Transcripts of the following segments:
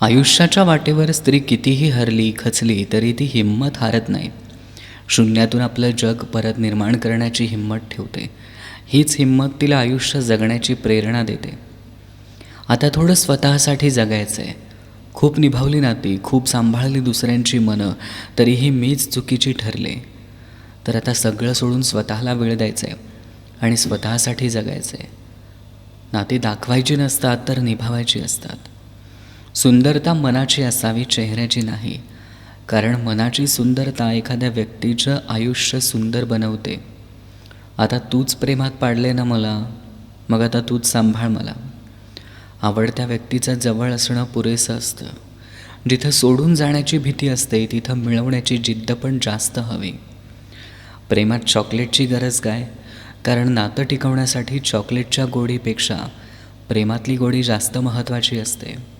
आयुष्याच्या वाटेवर स्त्री कितीही हरली खचली तरी ती हिंमत हारत नाही. शून्यातून आपलं जग परत निर्माण करण्याची हिंमत ठेवते. हीच हिंमत तिला आयुष्य जगण्याची प्रेरणा देते. आता थोडं स्वतःसाठी जगायचं आहे खूप निभावली नाती खूप सांभाळली दुसऱ्यांची मनं तरीही मीच चुकीची ठरले. तर आता सगळं सोडून स्वतःला वेळ द्यायचं आहे आणि स्वतःसाठी जगायचं आहे नाती दाखवायची नसतात तर निभावायची असतात. सुंदरता मनाची असावी चेहऱ्याची नाही. कारण मनाची सुंदरता एखाद्या व्यक्तीचं आयुष्य सुंदर बनवते. आता तूच प्रेमात पाडले ना मला? मग आता तूच सांभाळ मला. आवडत्या व्यक्तीचं जवळ असणं पुरेसं असतं. जिथं सोडून जाण्याची भीती असते तिथं मिळवण्याची जिद्द पण जास्त हवी. प्रेमात चॉकलेटची गरज काय? कारण नातं टिकवण्यासाठी चॉकलेटच्या गोडीपेक्षा प्रेमातली गोडी जास्त महत्त्वाची असते.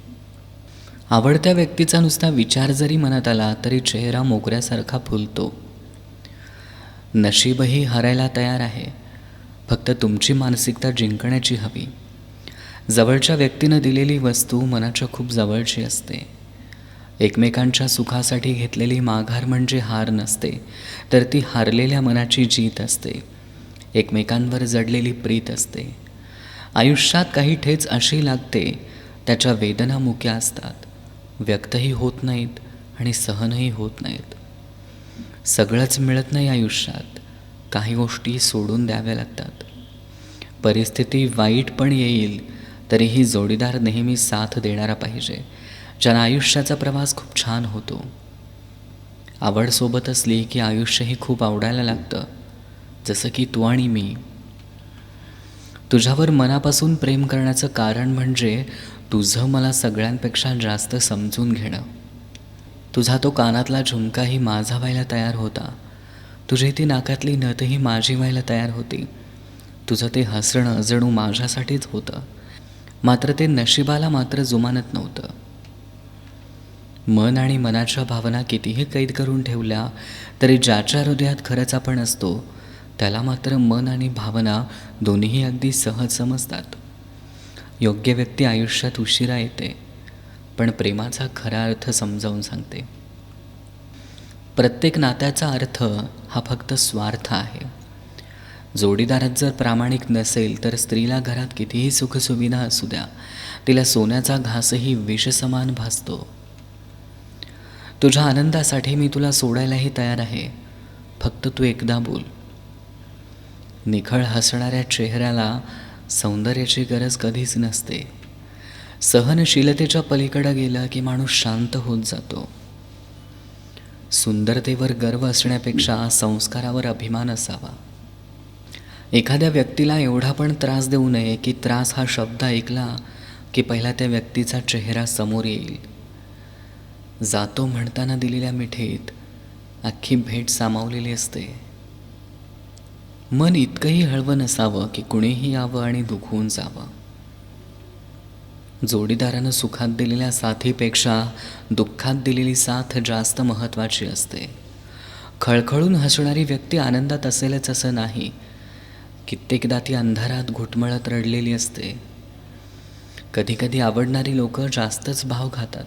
आवडत्या व्यक्तीचा नुसता विचार जरी मनात आला तरी चेहरा मोगऱ्यासारखा फुलतो. नशीबही हरायला तयार आहे. फक्त तुमची मानसिकता जिंकण्याची हवी. जवळच्या व्यक्तीनं दिलेली वस्तू मनाच्या खूप जवळची असते. एकमेकांच्या सुखासाठी घेतलेली माघार म्हणजे हार नसते तर ती हारलेल्या मनाची जीत असते. एकमेकांवर जडलेली प्रीत असते. आयुष्यात काही ठेच अशी लागते त्याच्या वेदना मुक्या असतात. व्यक्तही होत नाहीत आणि सहनही होत नाहीत. सगळंच मिळत नाही आयुष्यात. काही गोष्टी सोडून द्याव्या लागतात. परिस्थिती वाईट पण येईल तरीही जोडीदार नेहमी साथ देणारा पाहिजे ज्यानं आयुष्याचा प्रवास खूप छान होतो. आवड सोबत असली की आयुष्यही खूप आवडायला लागतं. जसं की तू आणि मी. तुझ्यावर मनापासून प्रेम करण्याचं कारण म्हणजे तुझं मला सगळ्यांपेक्षा जास्त समजून घेणं. तुझा तो कानातला झुमकाही माझा व्हायला तयार होता. तुझी ती नाकातली नतही माझी व्हायला तयार होती. तुझं ते हसणं जणू माझ्यासाठीच होतं. मात्र ते नशिबाला मात्र जुमानत नव्हतं. मन आणि मनाच्या भावना कितीही कैद करून ठेवल्या तरी ज्याच्या हृदयात खरंच आपण असतो त्याला मात्र मन आणि भावना दोन्हीही अगदी सहज समजतात. योग्य व्यक्ती आयुष्यात उशिरा येते पण प्रेमाचा खरा अर्थ समजावून सांगते. प्रत्येक नात्याचा अर्थ हा फक्त स्वार्थ आहे. जोडीदारात जर प्रामाणिक नसेल तर स्त्रीला घरात कितीही सुखसुविधा असू द्या तिला सोन्याचा घासही विषसमान भासतो. तुझ्या आनंदासाठी मी तुला सोडायलाही तयार आहे फक्त तू एकदा बोल. निखळ हसणाऱ्या चेहऱ्याला सौंदर्याची गरज कधीच नसते. सहनशीलतेच्या पलीकडं गेलं की माणूस शांत होत जातो. सुंदरतेवर गर्व असण्यापेक्षा संस्कारावर अभिमान असावा. एखाद्या व्यक्तीला एवढा पण त्रास देऊ नये की त्रास हा शब्द ऐकला की पहिला त्या व्यक्तीचा चेहरा समोर येईल. जातो म्हणताना दिलेल्या मिठीत अख्खी भेट सामावलेली असते. मन इतकंही हळवं नसावं की कुणीही यावं आणि दुखवून जावं. जोडीदारानं सुखात दिलेल्या साथीपेक्षा दुःखात दिलेली साथ जास्त महत्त्वाची असते. खळखळून हसणारी व्यक्ती आनंदात असेलच असं नाही. कित्येकदा ती अंधारात घुटमळत रडलेली असते. कधीकधी आवडणारी लोकं जास्तच भाव खातात